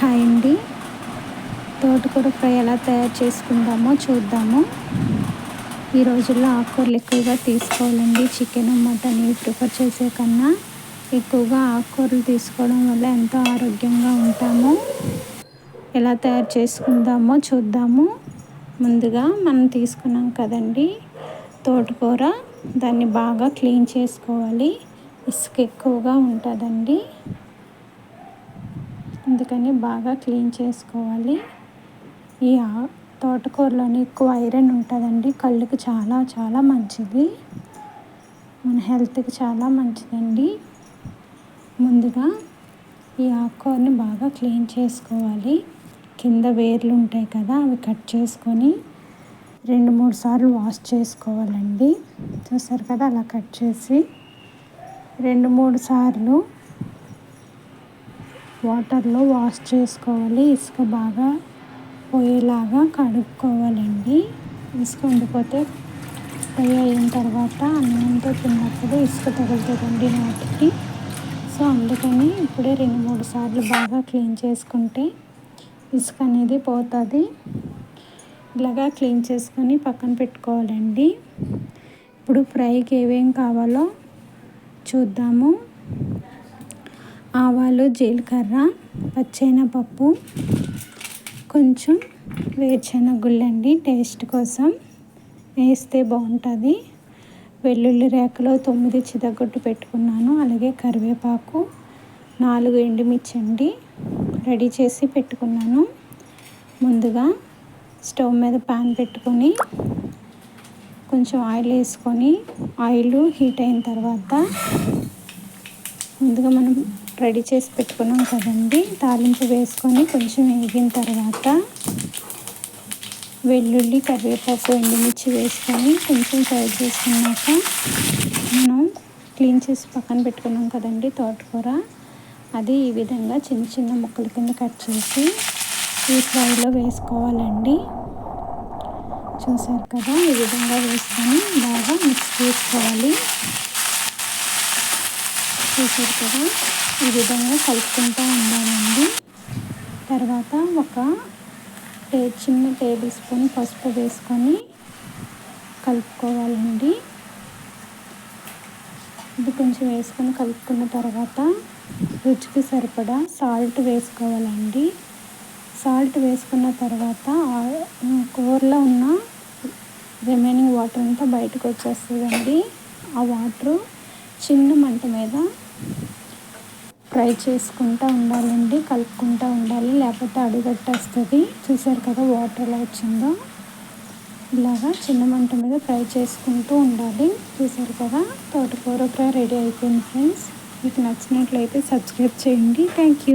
Hi అండి. తోటకూర fry ఎలా తయారు చేసుకుందామో చూద్దాము. ఈ రోజుల్లో ఆకుకూరలు ఎక్కువగా తీసుకోవాలండి. చికెన్ మటన్ ఇవి ప్రిఫర్ చేసే కన్నా ఎక్కువగా ఆకుకూరలు తీసుకోవడం వల్ల ఎంతో ఆరోగ్యంగా ఉంటాము. ఎలా తయారు చేసుకుందామో చూద్దాము. ముందుగా మనం తీసుకున్నాం కదండి తోటకూర. దాన్ని బాగా క్లీన్ చేసుకోవాలి. ఇసుక ఎక్కువగా ఉంటుందండి. అందుకని బాగా క్లీన్ చేసుకోవాలి. ఈ తోటకూరలోని ఎక్కువ ఐరన్ ఉంటుందండి. కళ్ళుకి చాలా చాలా మంచిది. మన హెల్త్కి చాలా మంచిదండి. ముందుగా ఈ ఆకుకూరని బాగా క్లీన్ చేసుకోవాలి. కింద వేర్లు ఉంటాయి కదా అవి కట్ చేసుకొని రెండు మూడు సార్లు వాష్ చేసుకోవాలండి. చూస్తారు కదా అలా కట్ చేసి రెండు మూడు సార్లు వాటర్లో వాష్ చేసుకోవాలి. ఇసుక బాగా పోయేలాగా కడుక్కోవాలండి. ఇసుక ఉండిపోతే ఫ్రై అయిన తర్వాత అన్నంతో తిన్నప్పుడు ఇసుక తగులుతుందండి వాటికి సో అందుకని ఇప్పుడే రెండు మూడు సార్లు బాగా క్లీన్ చేసుకుంటే ఇసుక అనేది పోతుంది. ఇలాగా క్లీన్ చేసుకొని పక్కన పెట్టుకోవాలండి. ఇప్పుడు ఫ్రైకి ఏమేం కావాలో చూద్దాము. ఆవాలు జీలకర్ర పచ్చెనపప్పు కొంచెం వేరుశనగుళ్ళండి టేస్ట్ కోసం. వేస్తే బాగుంటుంది. వెల్లుల్లి రేకలు తొమ్మిది చిదగొట్టు పెట్టుకున్నాను. అలాగే కరివేపాకు నాలుగు ఎండుమిర్చి అండి రెడీ చేసి పెట్టుకున్నాను. ముందుగా స్టవ్ మీద ప్యాన్ పెట్టుకొని కొంచెం ఆయిల్ వేసుకొని ఆయిల్ హీట్ అయిన తర్వాత ముందుగా మనం రెడీ చేసి పెట్టుకున్నాం కదండి. తాలింపు వేసుకొని కొంచెం వేగిన తర్వాత వెల్లుల్లి కరివేపాకు ఎండుమిర్చి వేసుకొని కొంచెం ఫ్రై చేసుకున్నాక మనం క్లీన్ చేసి పక్కన పెట్టుకున్నాం కదండి తోటకూర. అది ఈ విధంగా చిన్న చిన్న ముక్కల కింద కట్ చేసి ఈ ఫ్రైలో వేసుకోవాలండి. చూసారు కదా ఈ విధంగా వేసుకొని బాగా మిక్స్ చేసుకోవాలి. చూసారు కదా. ఈ విధంగా కలుపుకుంటూ ఉండాలండి. తర్వాత ఒక టే చిన్న టేబుల్ స్పూన్ పసుపు వేసుకొని కలుపుకోవాలండి. ఇది కొంచెం వేసుకొని కలుపుకున్న తర్వాత రుచికి సరిపడా సాల్ట్ వేసుకోవాలండి. సాల్ట్ వేసుకున్న తర్వాత కూరలో ఉన్న రిమైనింగ్ వాటర్ అంతా బయటకు వచ్చేస్తుందండి. ఆ వాటరు చిన్న మంట మీద ఫ్రై చేసుకుంటూ ఉండాలండి కలుపుకుంటూ ఉండాలి. లేకపోతే అడుగట్టేస్తుంది. చూసారు కదా వాటర్ ఎలా వచ్చిందో? ఇలాగా చిన్న మంట మీద ఫ్రై చేసుకుంటూ ఉండాలి. చూసారు కదా? తోటకూర ఫ్రై రెడీ అయిపోయింది ఫ్రెండ్స్. మీకు నచ్చినట్లయితే సబ్స్క్రైబ్ చేయండి. Thank you.